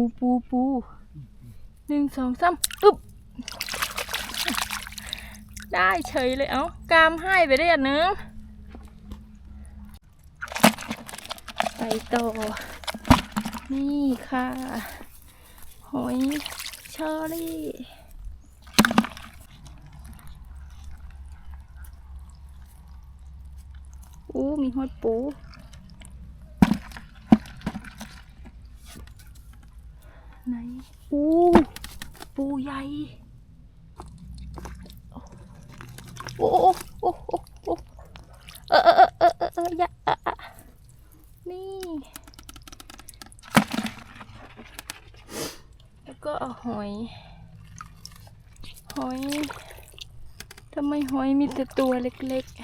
ปูปูปูหนึ่งสองสามอึ๊บได้เฉยเลยเอ้ากามให้ไปได้อันนึงไปต่อ นี่ค่ะ หอยเชอรี่อู้มีหอยปู ไหนอู้ปูใหญ่ โอ้โอ้โอ้โอ้โอ้เออเออเออเออเอออย่าอะนี่ แล้วก็เอาหอย หอยทำไมหอยมีแต่ตัวเล็กๆ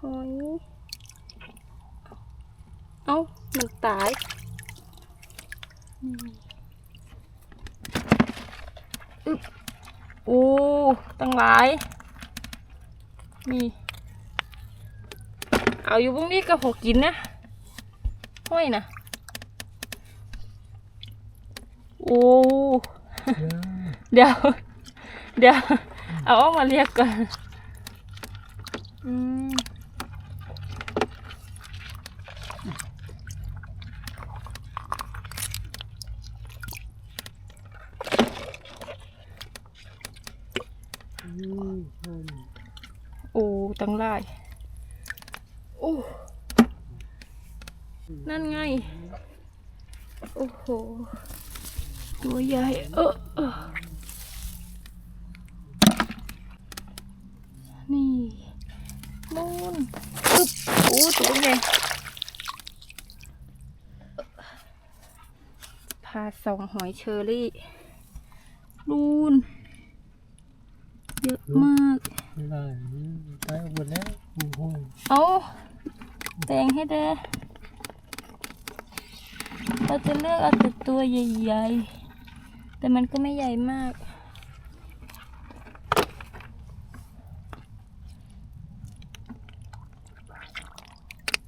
หอย มันตายอึ๊บโอ้ตั้งหลาย นี่ เอาอยู่พวกนี้ก็หกกินนะห้อยนะโอ้เดี๋ยว เดี๋ยว เอาออกมาเรียกก่อน อืม โอ้ตั้งหลายโอ้นั่นไง โอ้โห ตัวใหญ่ เออเออนี่นู่นอึ๊บโอ้ตัวใหญ่พาส่องหอยเชอรี่นู่นเยอะ มากไม่ได้ตายหมดแล้วโอ้โหเอาแบ่งให้เด้อเราจะเลือกเอาแต่ตัวใหญ่ๆ แต่มันก็ไม่ใหญ่มาก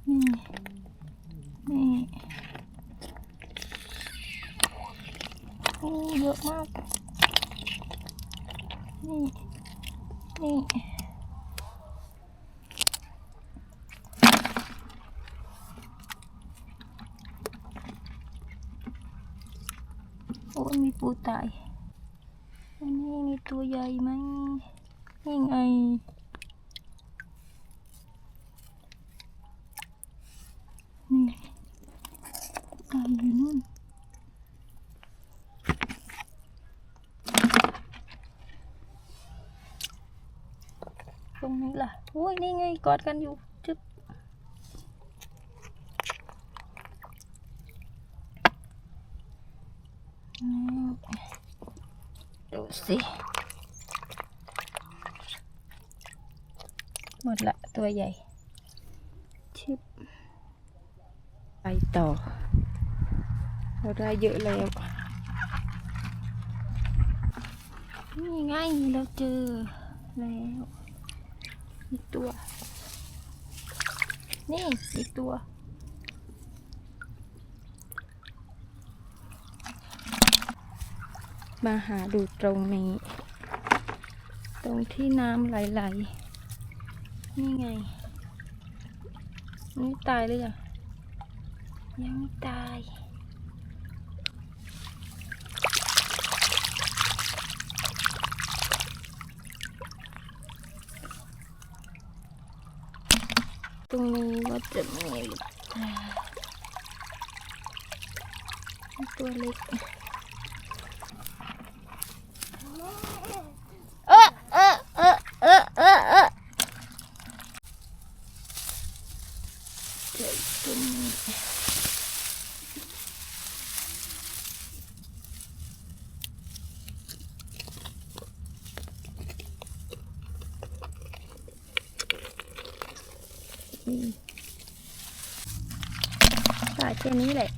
นี่นี่โอ้เยอะมาก นี่ นี่โอ้มีปูตายอันนี้มีตัวใหญ่ไหมนี่ไง นี่ตายอยู่นู่น ตรงนี้ล่ะโอ้ยนี่ไงกอดกันอยู่จึ๊บดูสิหมดละตัวใหญ่ ชิบไปต่อ เราได้เยอะแล้วนี่ไงเราเจอแล้ว อีกตัว นี่อีกตัว มาหาดูตรงนี้ ตรงที่น้ำไหลๆ นี่ไง นี่ตายหรือยังยังไม่ตาย ตรงนี้ว่าจะมีหรือเปล่าตัวเล็กเออเออเออเออเออเออตัวนี้ นี่ตายแค่นี้แหละ